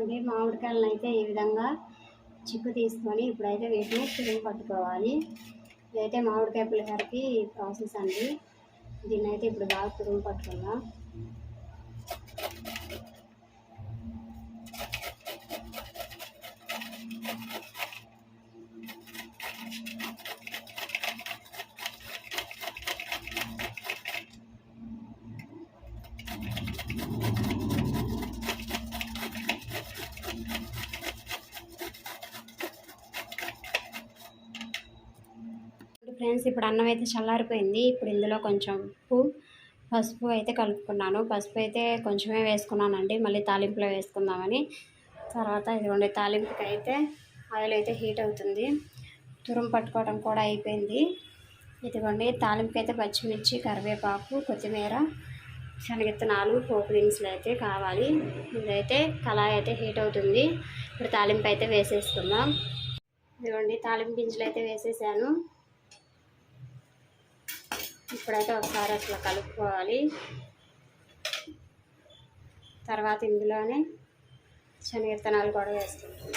ఇదిగోండి మామిడికాయలను అయితే ఈ విధంగా చిక్కు తీసుకొని ఇప్పుడైతే వీటిని తురుము పట్టుకోవాలి. ఇదైతే మామిడికాయ పులిహోరకి ప్రాసెస్ అండి. దీన్ని అయితే ఇప్పుడు బాగా తురుము పట్టుకుందాం. ఫ్రెండ్స్ ఇప్పుడు అన్నం అయితే చల్లారిపోయింది. ఇప్పుడు ఇందులో కొంచెం ఉప్పు పసుపు అయితే కలుపుకున్నాను. పసుపు అయితే కొంచెమే వేసుకున్నానండి. మళ్ళీ తాలింపులో వేసుకుందామని. తర్వాత ఇదిగోండి తాలింపుకి అయితే ఆయిల్ అయితే హీట్ అవుతుంది. తురుము పట్టుకోవడం కూడా అయిపోయింది. ఇదిగోండి తాలింపుకి అయితే పచ్చిమిర్చి కరివేపాకు కొత్తిమీర శనగిత్తనాలు పోపు దినుసులు అయితే కావాలి. ఇదైతే కళాయి అయితే హీట్ అవుతుంది. ఇప్పుడు తాలింపు అయితే వేసేసుకుందాం. ఇదిగోండి తాలింపు గింజలు అయితే వేసేసాను. ఇప్పుడైతే ఒకసారి అట్లా కలుపుకోవాలి. తర్వాత ఇందులోనే శనగిత్తనాలు కూడా వేసుకుంటాం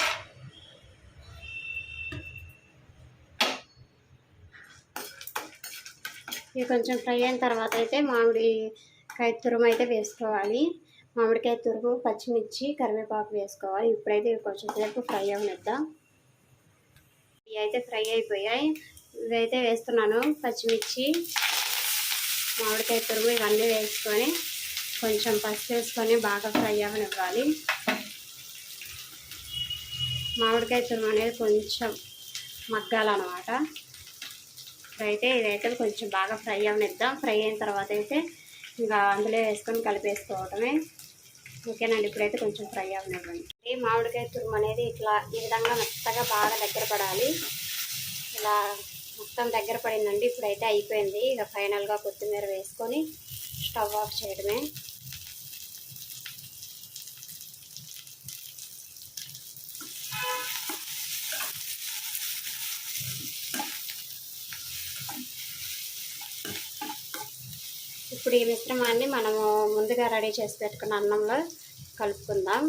ఇవి కొంచెం ఫ్రై అయిన తర్వాత అయితే మామిడి కాయ తురుము అయితే వేసుకోవాలి. మామిడికాయ తురుము పచ్చిమిర్చి కరివేపాకు వేసుకోవాలి. ఇప్పుడైతే ఇవి కొంచెం సేపు ఫ్రై అవనిద్దాం ఇవి అయితే ఫ్రై అయిపోయాయి. ఇవి అయితే వేస్తున్నాను. పచ్చిమిర్చి మామిడికాయ తురుము ఇవన్నీ వేసుకొని కొంచెం పసుపు వేసుకొని బాగా ఫ్రై అవనివ్వాలి. మామిడికాయ తురుము అనేది కొంచెం మగ్గాలన్నమాట. అయితే ఇదైతే కొంచెం బాగా ఫ్రై అవనిద్దాం. ఫ్రై అయిన తర్వాత అయితే ఇంకా అందులో వేసుకొని కలిపేసుకోవటమే. ఓకేనండి ఇప్పుడైతే కొంచెం ఫ్రై అవనివ్వండి. మామిడికాయ తురుము అనేది ఇట్లా ఈ విధంగా మెత్తగా బాగా దగ్గర పడాలి. ఇలా మొత్తం దగ్గర పడిందండి. ఇప్పుడైతే అయిపోయింది. ఇక ఫైనల్గా కొత్తిమీర వేసుకొని స్టవ్ ఆఫ్ చేయడమే. ఇప్పుడు ఈ మిశ్రమాన్ని మనము ముందుగా రెడీ చేసి పెట్టుకున్న అన్నంలో కలుపుకుందాం.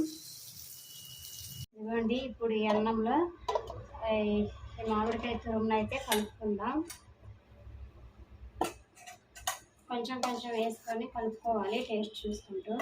ఇవ్వండి ఇప్పుడు ఈ అన్నంలో మామిడికాయ తురుమును అయితే కలుపుకుందాం. కొంచెం కొంచెం వేసుకొని కలుపుకోవాలి టేస్ట్ చూసుకుంటూ.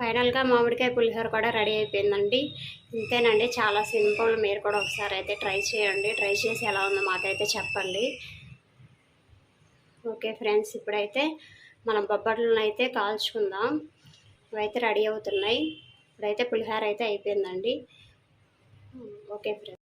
ఫైనల్గా మామిడికాయ పులిహోర కూడా రెడీ అయిపోయిందండి. ఇంతేనండి చాలా సింపుల్. మీరు కూడా ఒకసారి అయితే ట్రై చేయండి. ట్రై చేసి ఎలా ఉందో మాకైతే చెప్పండి. ఓకే ఫ్రెండ్స్ ఇప్పుడైతే మనం బొబ్బట్లను అయితే కాల్చుకుందాం. ఇవైతే రెడీ అవుతున్నాయి. ఇప్పుడైతే పులిహోర అయితే అయిపోయిందండి. Okay friends.